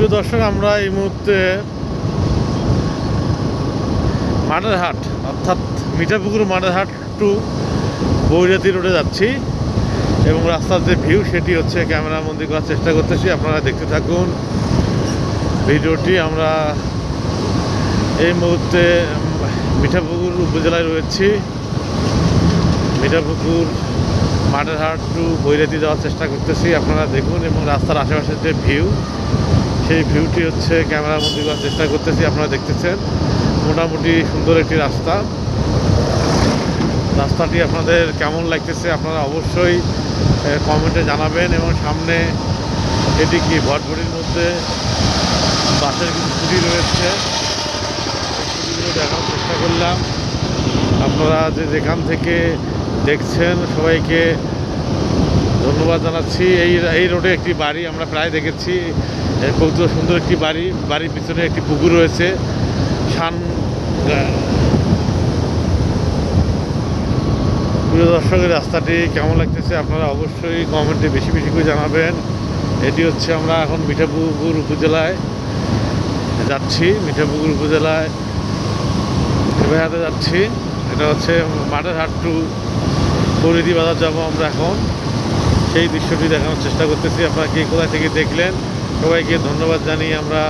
প্রিয় দর্শক, আমরা এই মুহূর্তে মাডারহাট অর্থাৎ মিঠাপুকুর মাডারহাট টু বৈরাতি রোডে যাচ্ছি এবং রাস্তার যে ভিউ, সেটি হচ্ছে ক্যামেরা বন্দি করার চেষ্টা করতেছি। আপনারা দেখতে থাকুন ভিডিওটি। আমরা এই মুহূর্তে মিঠাপুকুর উপজেলায় রয়েছি। মিঠাপুকুর মাডারহাট টু বৈরাতি যাওয়ার চেষ্টা করতেছি। আপনারা দেখুন এবং রাস্তার আশেপাশের যে ভিউ সেই ভিউটি হচ্ছে ক্যামেরার মধ্যে করার চেষ্টা করতেছি, আপনারা দেখতেছেন। মোটামুটি সুন্দর একটি রাস্তা। রাস্তাটি আপনাদের কেমন লাগতেছে আপনারা অবশ্যই কমেন্টে জানাবেন এবং সামনে এটি কি ভটভটির মধ্যে বাসের কিছু স্কুটি রয়েছে? স্কুটিগুলো দেখার চেষ্টা করলাম। আপনারা যে যেখান থেকে দেখছেন সবাইকে ধন্যবাদ জানাচ্ছি। এই এই রোডে একটি বাড়ি আমরা প্রায় দেখেছি। কত সুন্দর একটি বাড়ি। বাড়ির পিছনে একটি পুকুর রয়েছে। শান প্রিয় দর্শকের রাস্তাটি কেমন লাগতেছে আপনারা অবশ্যই কমেন্টে বেশি বেশি করে জানাবেন। এটি হচ্ছে আমরা এখন মিঠাপুকুর উপজেলায় যাচ্ছি, মিঠাপুকুর উপজেলায়। বেড়াতে যাচ্ছি। এটা হচ্ছে মাঠের হাট টু পরিধি বাজার যাব আমরা এখন। সেই দৃশ্যটি দেখানোর চেষ্টা করতেছি। আপনারা কে কোথায় থেকে দেখলেন, সবাইকে ধন্যবাদ জানিয়ে আমরা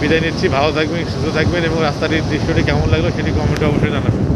বিদায় নিচ্ছি। ভালো থাকবেন, সুস্থ থাকবেন এবং রাস্তাটির দৃশ্যটি কেমন লাগল সেটি কমেন্টে অবশ্যই জানাবেন।